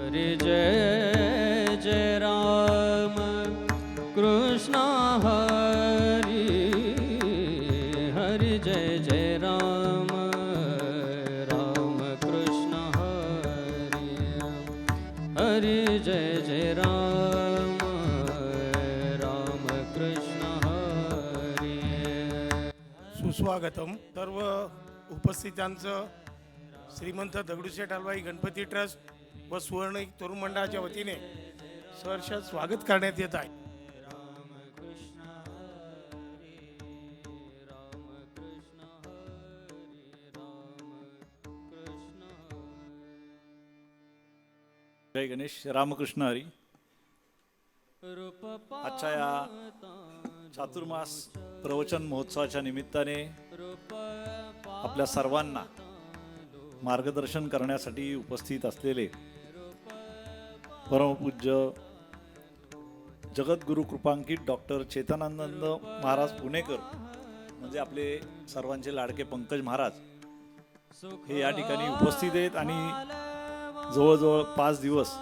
हरी जय जय राम। कृष्ण हरी हरी जय जय राम। राम कृष्ण हरी हरी जय जय राम। राम कृष्ण हरी। सुस्वागतम। सर्व उपस्थितांचं श्रीमंत दगडूशेठ हलवाई गणपती ट्रस्ट व सुवर्ण तरुण मंडळाच्या वतीने सहर्ष स्वागत करण्यात येत आहे. जय गणेश रामकृष्ण हरी. आजच्या या चातुर्मास प्रवचन महोत्सवाच्या निमित्ताने आपल्या सर्वांना मार्गदर्शन करण्यासाठी उपस्थित असलेले परमपूज्य जगद्गुरु कृपांकित डॉक्टर चेतनानंद महाराज पुणेकर म्हणजे आपले सर्वांचे लाडके पंकज महाराज हे या ठिकाणी उपस्थित आहेत आणि जवळजवळ पाच दिवस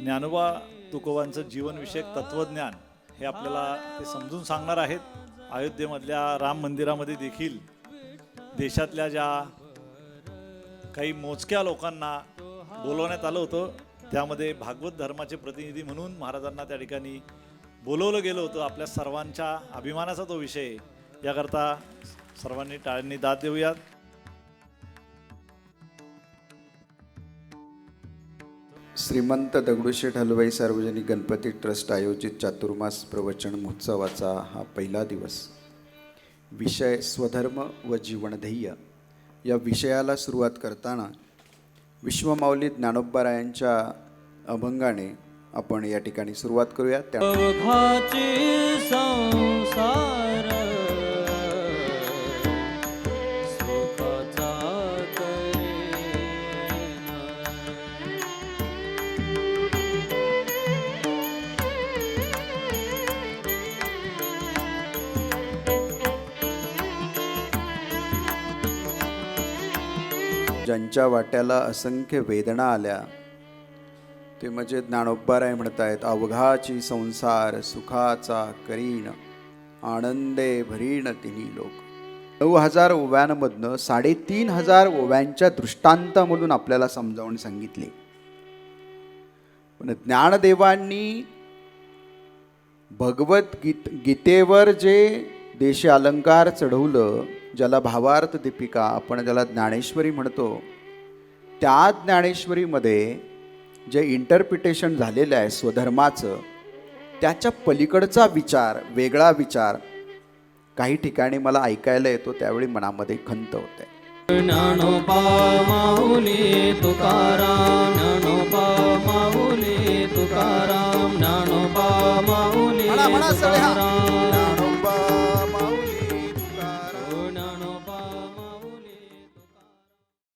ज्ञानोबा तुकोबांचं जीवनविषयक तत्वज्ञान हे आपल्याला ते समजून सांगणार आहेत. अयोध्येमधल्या राम मंदिरामध्ये देखील देशातल्या ज्या काही मोजक्या लोकांना बोलवण्यात आलं होतं त्यामध्ये भागवत धर्माचे प्रतिनिधी म्हणून महाराजांना त्या ठिकाणी बोलवलं गेलं होतं. आपल्या सर्वांच्या अभिमानाचा तो विषय याकरता सर्वांनी टाळ्यांनी दाद देऊयात. श्रीमंत दगडूशेठ हलवाई सार्वजनिक गणपती ट्रस्ट आयोजित चातुर्मास प्रवचन महोत्सवाचा हा पहिला दिवस. विषय स्वधर्म व जीवनध्येय या विषयाला सुरुवात करताना विश्वमाऊली ज्ञानोबारायांच्या अभंगाने आपण या ठिकाणी सुरुवात करूया. त्या संसार ज्यांच्या वाट्याला असंख्य वेदना आल्या ते म्हणजे ज्ञानोबाराय म्हणतायत अवघाची संसार सुखाचा करीण आनंदे भरीण तिन्ही लोक. नऊ हजार ओव्यांमधनं साडेतीन हजार ओव्यांच्या दृष्टांतामधून आपल्याला समजावून सांगितले. पण ज्ञानदेवांनी भगवत गीत गीतेवर जे देशी अलंकार चढवलं ज्याला भावार्थ दीपिका आपण ज्याला ज्ञानेश्वरी म्हणतो त्या ज्ञानेश्वरीमध्ये जे इंटरप्रिटेशन झालेलं आहे स्वधर्माचं त्याच्या पलीकडचा विचार वेगळा विचार काही ठिकाणी मला ऐकायला येतो त्यावेळी मनामध्ये खंत होते. ज्ञानोबा माऊली तुकाराम ज्ञानोबा माऊली तुकाराम ज्ञानोबा माऊली तुकाराम